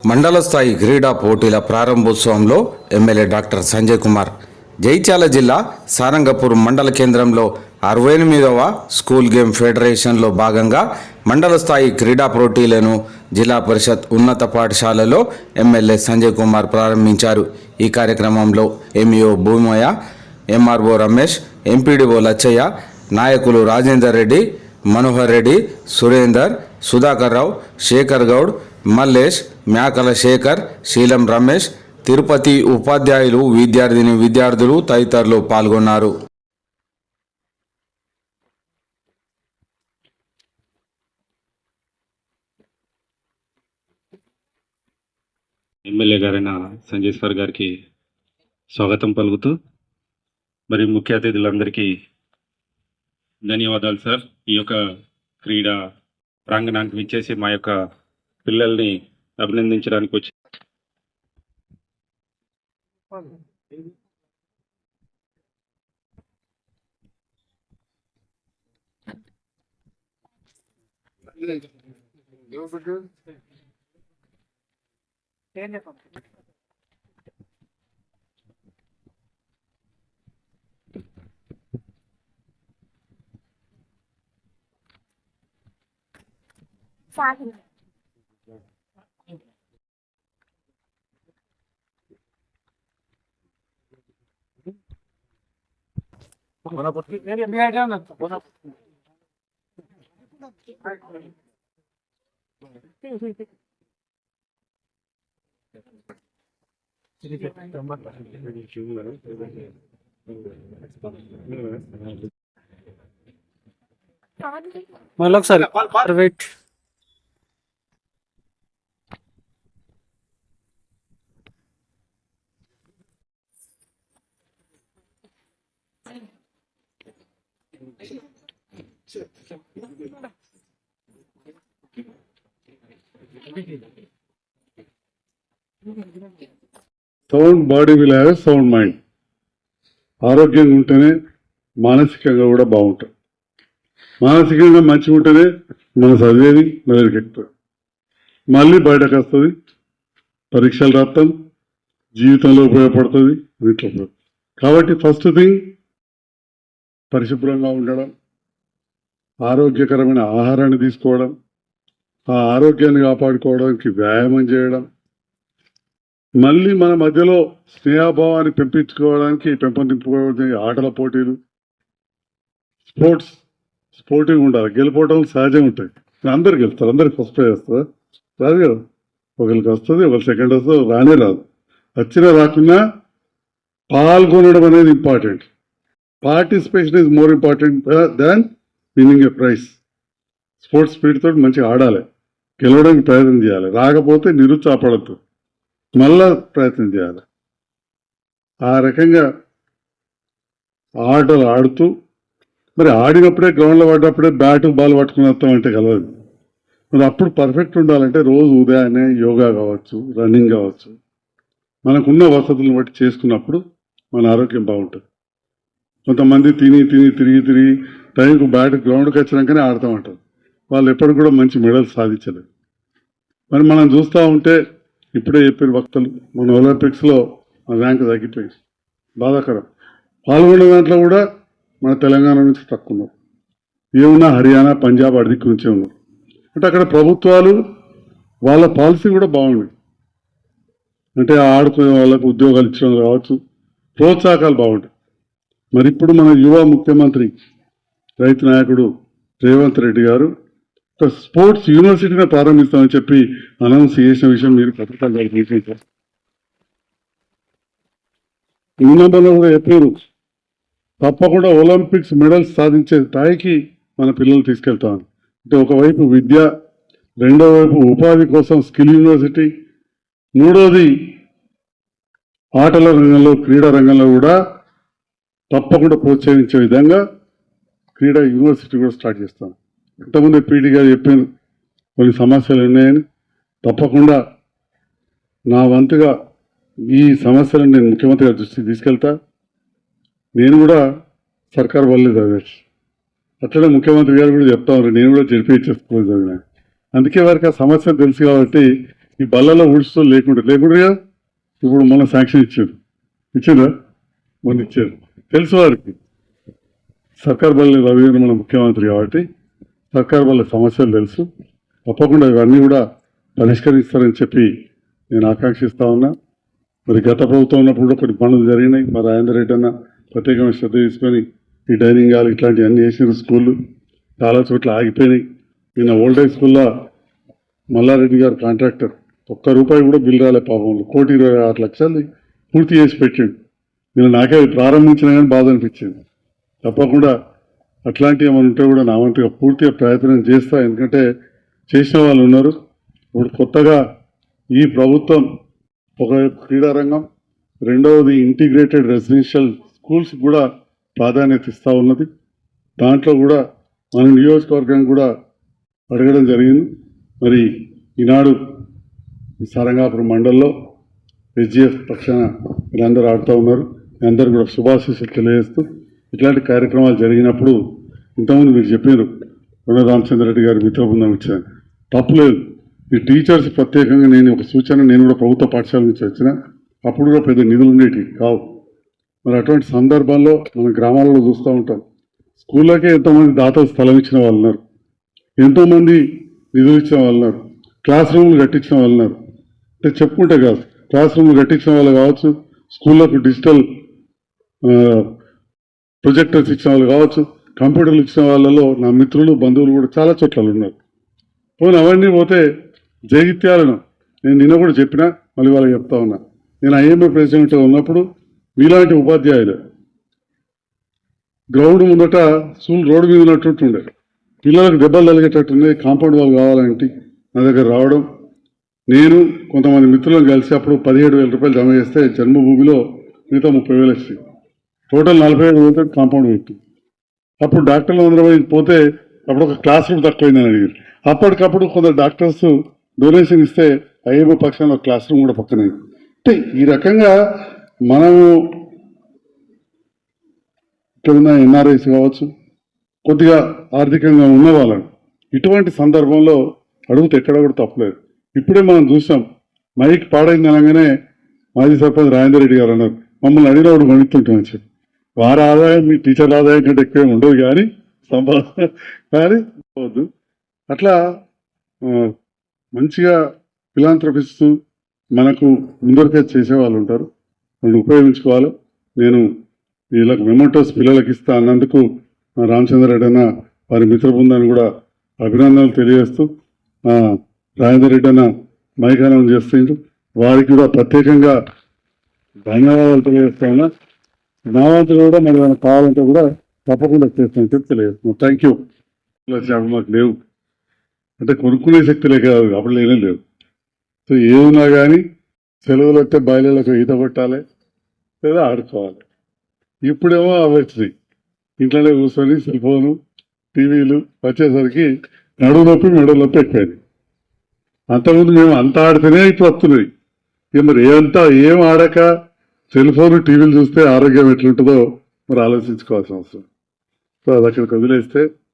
మండల స్థాయి క్రీడా పోటీల ప్రారంభోత్సవంలో ఎమ్మెల్యే డాక్టర్ సంజయ్ కుమార్ జైత్యాల జిల్లా సారంగపూర్ మండల కేంద్రంలో అరవై ఎనిమిదవ స్కూల్ గేమ్ ఫెడరేషన్లో భాగంగా మండల స్థాయి క్రీడా పోటీలను జిల్లా పరిషత్ ఉన్నత పాఠశాలలో ఎమ్మెల్యే సంజయ్ కుమార్ ప్రారంభించారు. ఈ కార్యక్రమంలో MEO Bhumaiah MRO Ramesh MPDO Lachaiah నాయకులు రాజేందర్ రెడ్డి మనోహర్ రెడ్డి సురేందర్ సుధాకర్ రావు శేఖర్ గౌడ్ మల్లేష్ మేకల శేఖర్ శీలం రమేష్ తిరుపతి ఉపాధ్యాయులు విద్యార్థిని విద్యార్థులు తదితరులు పాల్గొన్నారు. ఎమ్మెల్యే గారైన సంజయ్ సార్ గారికి స్వాగతం పలుకుతూ మరి ముఖ్య అతిథులందరికీ ధన్యవాదాలు సార్. ఈ యొక్క క్రీడా ప్రాంగణానికి విచ్చేసి మా యొక్క పిల్లల్ని అభినందించడానికి వచ్చి సాహిల్ మళ్ళీ ఒకసారి wait sound body will have sound mind ఆరోగ్యంగా ఉంటేనే మానసికంగా కూడా బాగుంటుంది. మానసికంగా మంచిగా ఉంటేనే మన చదివేది మెదడుకి మళ్ళీ బయటకు వస్తుంది పరీక్షలు రాస్తాం జీవితంలో ఉపయోగపడుతుంది అన్నిట్లో కాబట్టి ఫస్ట్ థింగ్ పరిశుభ్రంగా ఉండడం ఆరోగ్యకరమైన ఆహారాన్ని తీసుకోవడం ఆ ఆరోగ్యాన్ని కాపాడుకోవడానికి వ్యాయామం చేయడం మళ్ళీ మన మధ్యలో స్నేహభావాన్ని పెంపించుకోవడానికి పెంపొందించుకోవడానికి ఆటల పోటీలు స్పోర్ట్స్ స్పోర్టింగ్ ఉండాలి గెలిపోవడం సహజంగా ఉంటాయి. అందరు గెలుస్తారు అందరికి ఫస్ట్ ప్రైజ్ వస్తుందా? రాదు కదా. ఒకరికి వస్తుంది ఒకరు సెకండ్ వస్తుంది రానే రాదు. వచ్చినా రాకున్నా పాల్గొనడం అనేది important participation is more important than winning a prize sports speed తోటి మంచిగా ఆడాలి. గెలవడానికి ప్రయత్నం చేయాలి. రాకపోతే నిరుత్సాహపడద్దు మళ్ళా ప్రయత్నం చేయాలి. ఆ రకంగా ఆటలు ఆడుతూ మరి ఆడినప్పుడే గ్రౌండ్లో పడ్డప్పుడే బ్యాట్ బాల్ పట్టుకుని వస్తాం అంటే కలదు మరి అప్పుడు పర్ఫెక్ట్ ఉండాలంటే రోజు ఉదయాన్నే యోగా కావచ్చు రన్నింగ్ కావచ్చు. మనకున్న వసతులను బట్టి చేసుకున్నప్పుడు మన ఆరోగ్యం బాగుంటుంది. కొంతమంది తిని తిని తిరిగి తిరిగి టైంకు బ్యాట్ గ్రౌండ్కి వచ్చినాకనే ఆడతామంటారు వాళ్ళు ఎప్పుడు కూడా మంచి మెడల్ సాధించలేదు. మరి మనం చూస్తూ ఉంటే ఇప్పుడే చెప్పిన వక్తలు మన ఒలింపిక్స్లో మన ర్యాంక్ తగ్గిపోయింది. బాధాకరం. పాల్గొన్న దాంట్లో కూడా మన తెలంగాణ నుంచి తక్కువ ఉన్నారు. ఏమున్నా హర్యానా పంజాబ్ అడిదిక్కు నుంచే ఉన్నారు. అంటే అక్కడ ప్రభుత్వాలు వాళ్ళ పాలసీ కూడా బాగుంది. అంటే ఆడుకునే వాళ్ళకు ఉద్యోగాలు ఇచ్చడం కావచ్చు ప్రోత్సాహకాలు బాగుంటాయి. మరి ఇప్పుడు మన యువ ముఖ్యమంత్రి రైతు నాయకుడు రేవంత్ రెడ్డి గారు. ఒక స్పోర్ట్స్ యూనివర్సిటీని ప్రారంభిస్తామని చెప్పి అనౌన్స్ చేసిన విషయం మీరు పత్రికలు ప్రకటించారు ఈ నెంబర్లో కూడా చెప్పారు తప్పకుండా ఒలింపిక్స్ మెడల్స్ సాధించే స్థాయికి మన పిల్లలు తీసుకెళ్తాం అంటే ఒకవైపు విద్య రెండో వైపు ఉపాధి కోసం స్కిల్ యూనివర్సిటీ మూడోది ఆటల రంగంలో క్రీడా రంగంలో కూడా తప్పకుండా ప్రోత్సహించే విధంగా క్రీడా యూనివర్సిటీ కూడా స్టార్ట్ చేస్తాను. ఇంతకుముందే పీడి గారు చెప్పాను కొన్ని సమస్యలు ఉన్నాయని. తప్పకుండా నా వంతుగా ఈ సమస్యలను నేను ముఖ్యమంత్రి గారి దృష్టికి తీసుకెళ్తా. నేను కూడా సర్కార్ వల్లే చదివచ్చు అట్లనే ముఖ్యమంత్రి గారు కూడా చెప్తా ఉన్నారు నేను కూడా జరిపి చేసుకోలేదు చదివిన. అందుకే వారికి ఆ సమస్య తెలుసు కాబట్టి ఈ బల్లలో ఊడ్చుతో లేకుండా లేకుండా ఇప్పుడు మన శాంక్షన్ ఇచ్చారు. ఇచ్చిందా మొన్న ఇచ్చారు. తెలుసు వారికి. సర్కార్ బల్లి రవి మన ముఖ్యమంత్రి కాబట్టి సర్కార్ సమస్యలు తెలుసు. తప్పకుండా ఇవన్నీ కూడా పరిష్కరిస్తారని చెప్పి నేను ఆకాంక్షిస్తా ఉన్నా. మరి గత ప్రభుత్వం ఉన్నప్పుడు కూడా కొన్ని పనులు జరిగినాయి. మరి రాజేందర్ రెడ్డి అన్న ప్రత్యేకమైన శ్రద్ధ తీసుకొని ఈ డైనింగ్ హాల్ ఇట్లాంటివన్నీ చేసిన స్కూళ్ళు. చాలా చోట్ల ఆగిపోయినాయి. నిన్న ఓల్డ్ ఏజ్ స్కూల్లో మల్లారెడ్డి గారు కాంట్రాక్టర్ ఒక్క రూపాయి కూడా బిల్ రాలే పాపం. కోటి ఇరవై ఆరు లక్షలు పూర్తి చేసి పెట్టిండు. నేను నాకే అది ప్రారంభించినా కానీ బాధ అనిపించింది. తప్పకుండా అట్లాంటివి ఏమైనా ఉంటే కూడా నా వంతుగా పూర్తిగా ప్రయత్నం చేస్తా. ఎందుకంటే చేసిన వాళ్ళు ఉన్నారు. ఇప్పుడు కొత్తగా ఈ ప్రభుత్వం ఒక క్రీడారంగం రెండవది ఇంటిగ్రేటెడ్ రెసిడెన్షియల్ స్కూల్స్ కూడా ప్రాధాన్యత ఇస్తూ ఉన్నది. దాంట్లో కూడా మన నియోజకవర్గం కూడా అడగడం జరిగింది. మరి ఈనాడు ఈ సారంగాపురం మండల్లో హెచ్జిఎఫ్ పక్షాన మీరందరూ ఆడుతూ ఉన్నారు. మీ అందరూ కూడా శుభాశీస్సులు తెలియజేస్తూ ఇట్లాంటి కార్యక్రమాలు జరిగినప్పుడు ఇంతకుముందు మీరు చెప్పారు రుణ రామచంద్రరెడ్డి గారు మిత్ర బృందం ఇచ్చాను తప్పులేదు ఈ టీచర్స్ ప్రత్యేకంగా నేను ఒక సూచన నేను కూడా ప్రభుత్వ పాఠశాల నుంచి వచ్చిన అప్పుడు కూడా పెద్ద నిధులు ఉండేటివి కావు. మరి అటువంటి సందర్భాల్లో మన గ్రామాలలో చూస్తూ ఉంటాం. స్కూళ్ళకే ఎంతోమంది దాతలు స్థలం ఇచ్చిన వాళ్ళు ఉన్నారు. ఎంతోమంది నిధులు ఇచ్చిన వాళ్ళు ఉన్నారు. క్లాస్ రూమ్లు కట్టించిన వాళ్ళు ఉన్నారు. అంటే చెప్పుకుంటే కాదు క్లాస్ రూమ్లు కట్టించిన వాళ్ళు కావచ్చు స్కూళ్ళకు డిజిటల్ ప్రొజెక్టర్స్ ఇచ్చిన వాళ్ళు కావచ్చు కంప్యూటర్లు ఇచ్చిన వాళ్ళలో నా మిత్రులు బంధువులు కూడా చాలా చోట్ల ఉన్నారు. పోనీ అవన్నీ పోతే జగిత్యాలను నేను నిన్న కూడా చెప్పినా మళ్ళీ వాళ్ళకి చెప్తా ఉన్నా. నేను ఐఎంఏ ప్రెసిడెంట్ ఉన్నప్పుడు మీలాంటి ఉపాధ్యాయులు గ్రౌండ్ ముందట స్కూల్ రోడ్డు మీద ఉన్నట్టుండే పిల్లలకు దెబ్బలు తలిగేటట్టుండే కాంపౌండ్ వాళ్ళు కావాలంటే నా దగ్గర రావడం. నేను కొంతమంది మిత్రులను కలిసి అప్పుడు పదిహేడు వేల రూపాయలు జమ చేస్తే జన్మభూమిలో మిగతా ముప్పై వేలు వచ్చింది టోటల్ నలభై ఐదు వేలతో కాంపౌండ్ పెట్టి. అప్పుడు డాక్టర్లు అందరూ పోతే అప్పుడు ఒక క్లాస్ రూమ్ తక్కువైందని అడిగారు. అప్పటికప్పుడు కొందరు డాక్టర్స్ డొనేషన్ ఇస్తే ఐఏబో పక్షంలో క్లాస్ రూమ్ కూడా పక్కన. అంటే ఈ రకంగా మనము ఇక్కడ ఉన్న ఎన్ఆర్ఐస్ కావచ్చు కొద్దిగా ఆర్థికంగా ఉన్న వాళ్ళని ఇటువంటి సందర్భంలో అడుగుతే ఎక్కడ కూడా తప్పలేదు. ఇప్పుడే మనం చూసాం మైక్ పాడైంది అనగానే మాజీ సర్పంచ్ రాజేందర్ రెడ్డి గారు అన్నారు మమ్మల్ని అడిగినప్పుడు గణితుంటామని చెప్పి. వారి ఆదాయం మీ టీచర్ల ఆదాయం కంటే ఎక్కువ ఉండదు కానీ సంపాదన కానీ పోవద్దు అట్లా మంచిగా ఫిలాంథ్రపిస్తూ మనకు ముందరికే చేసే వాళ్ళు ఉంటారు. వాళ్ళు ఉపయోగించుకోవాలి. నేను వీళ్ళకి మెమోటోస్ పిల్లలకి ఇస్తా అన్నందుకు రామచంద్రరెడ్డి అన్న వారి మిత్ర బృందాన్ని కూడా అభినందనలు తెలియజేస్తూ ఆ, రాజేందర్ రెడ్డి అన్న మైకానం చేస్తుండ్రు. వారికి కూడా ప్రత్యేకంగా ధన్యవాదాలు తెలియజేస్తా ఉన్నా. నా వంతు కూడా మరి ఏమైనా కావాలంటే కూడా తప్పకుండా చేస్తాను. చెప్తలేదు థ్యాంక్ యూ అప్పుడు మాకు లేవు. అంటే కొనుక్కునే శక్తి లేక కాదు అప్పుడు లేనే లేవు. సో ఏమున్నా కానీ సెలవులు వస్తే బయలులకు ఈత కొట్టాలి లేదా ఆడుకోవాలి. ఇప్పుడేమో అవి ఇంట్లోనే కూర్చొని సెల్ ఫోను టీవీలు వచ్చేసరికి నడువు నొప్పి మెడ నొప్పి ఎక్కేది అంతకుముందు మేము అంత ఆడితేనే ఇప్పుడు వస్తున్నాయి. ఇక మరి ఏమంతా ఏం ఆడక సెల్ ఫోన్ టీవీలు చూస్తే ఆరోగ్యం ఎట్లుంటుందో మరి ఆలోచించుకోవాల్సిన అవసరం. సో అది అక్కడికి వదిలేస్తే